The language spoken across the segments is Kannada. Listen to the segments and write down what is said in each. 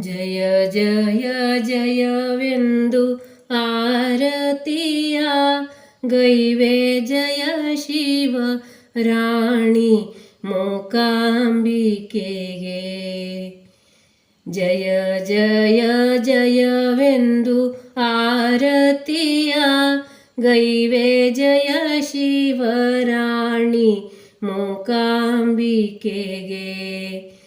ಜಯ ಜಯ ಜಯವೆಂದು ಆರತಿಯ ಗೈವೆ ಜಯ ಶಿವ ರಾಣಿ ಮೂಕಾಂಬಿಕೆಗೆ. ಜಯ ಜಯ ಜಯವೆಂದು ಆರತಿಯ ಗೈವೆ ಜಯ ಶಿವರಾಣಿ ಮೂಕಾಂಬಿಕೆಗೆ.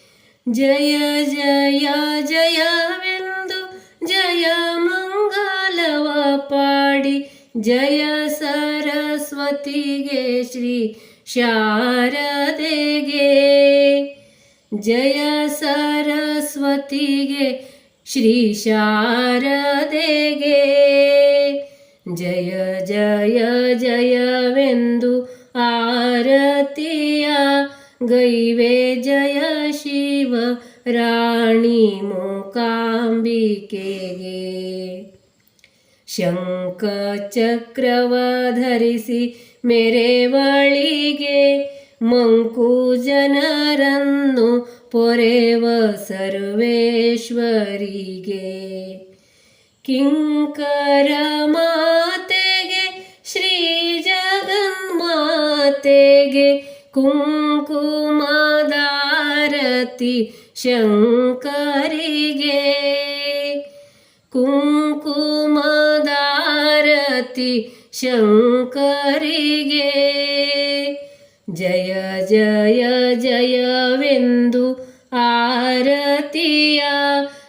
ಜಯ ಜಯ, ಜಯವೆಂದು ಜಯ ಮಂಗಲವ ಪಾಡಿ. ಜಯ ಸರಸ್ವತಿಗೆ, ಶ್ರೀ ಶಾರದೆಗೆ. ಜಯ ಸರಸ್ವತಿಗೆ, ಶ್ರೀ ಶಾರದೆಗೆ. ಜಯ ಜಯ, ಜಯವೆಂದು ಆರತಿಯ ಗೈವೆ ಜಯ ಶಿವ ರಾಣಿ ಮೂಕಾಂಬಿಕೆಗೆ. ಶಂಖ ಚಕ್ರವ ಧರಿಸಿ ಮೆರೆವಳಿಗೆ ಮಂಕು ಜನರನ್ನು ಪೊರೆವ ಸರ್ವೇಶ್ವರಿಗೆ. ಕಿಂಕರ ಮಾತೆಗೆ ಶ್ರೀ ಜಗನ್ಮಾತೆಗೆ ಕುಂಕುಮದಾರತಿ ಶಂಕರಿಗೆ ಕುಂಕುಮದಾರತಿ ಶಂಕರಿಗೆ ಜಯ ಜಯ ಜಯವೆಂದು ಆರತಿಯ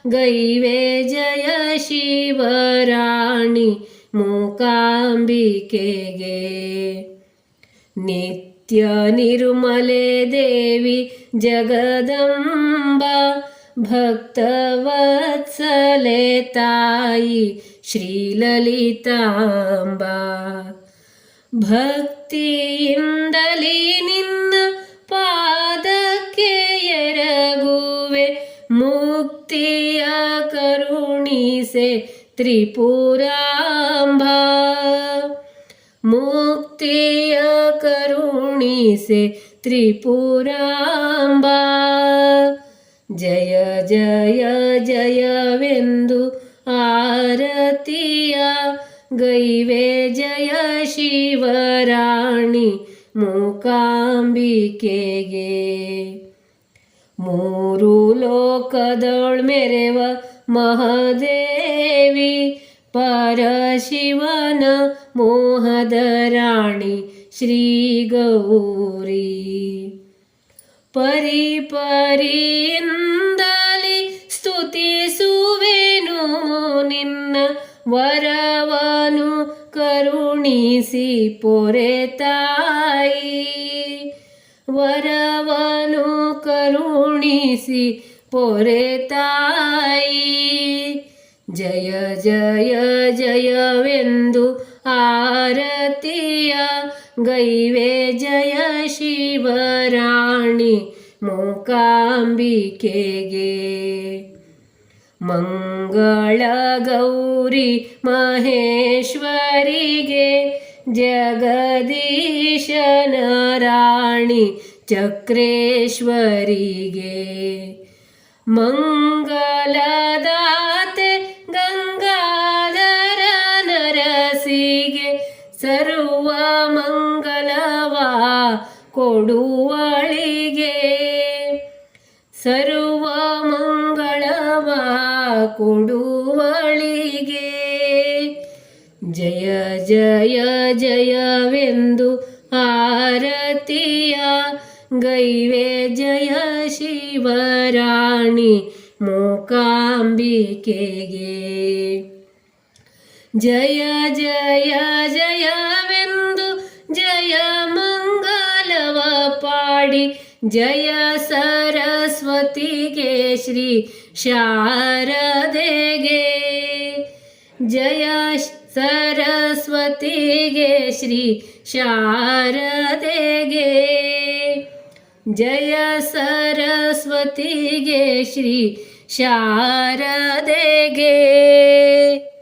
ಗೈವೆ ಜಯ ಶಿವರಾಣಿ ಮೂಕಾಂಬಿಕೆಗೆ ನಿತ್ಯ ನಿರ್ಮಲೆ ದೇವಿ ಜಗದಂಬ ಭಕ್ತವತ್ಸಲೆ ತಾಯಿ ಶ್ರೀಲಲಿತಾಂಬ ಭಕ್ತಿಯಿಂದಲೇ ನಿನ್ನ ಪಾದಕ್ಕೆ ಎರಗುವೆ ಮುಕ್ತಿಯ ಕರುಣಿಸೆ ತ್ರಿಪುರಾಂಬ ಮುಕ್ತಿಯ ಕರುಣಿಸೆ ತ್ರಿಪುರಾಂಬ ಜಯ ಜಯ ಜಯವೆಂದು ಆರತಿಯ ಗೈವೆ ಜಯ ಶಿವರಾಣಿ ಮೂಕಾಂಬಿಕೆಗೆ ಮೂರು ಲೋಕದೊಳ್ ಮೆರೆವ ಮಹಾದೇವಿ ಪರಶಿವನ ಮೋಹದ ರಾಣಿ ಶ್ರೀ ಗೌರಿ ಪರಿ ಪರಿಯಿಂದಲಿ ಸ್ತುತಿಸುವೆನು ನಿನ್ನ ವರವನು ಕರುಣಿಸಿ ಪೊರೆತಾಯಿ ವರವನು ಕರುಣಿಸಿ ಪೊರೆತಾಯಿ ಜಯ ಜಯ ಜಯವೆಂದು ಆರತಿಯ गैवे जय शिवराणि मूकाम्बिके गे। मङ्गळ महेश्वरि गे। जगदीशनराणि चक्रेश्वरि गे। मङ्गल ಕೊಡುವಳಿಗೆ ಸರ್ವ ಮಂಗಳವ ಕೊಡುವಳಿಗೆ ಜಯ ಜಯ ಜಯವೆಂದು ಆರತಿಯ ಗೈವೆ ಜಯ ಶಿವರಾಣಿ ಮೂಕಾಂಬಿಕೆಗೆ ಜಯ ಜಯ ಜಯವೆಂದು रे। जय सरस्वती के श्री शारदे गे। जय सरस्वती गे श्री शारदे गे। जय सरस्वती गे श्री शारदे गे।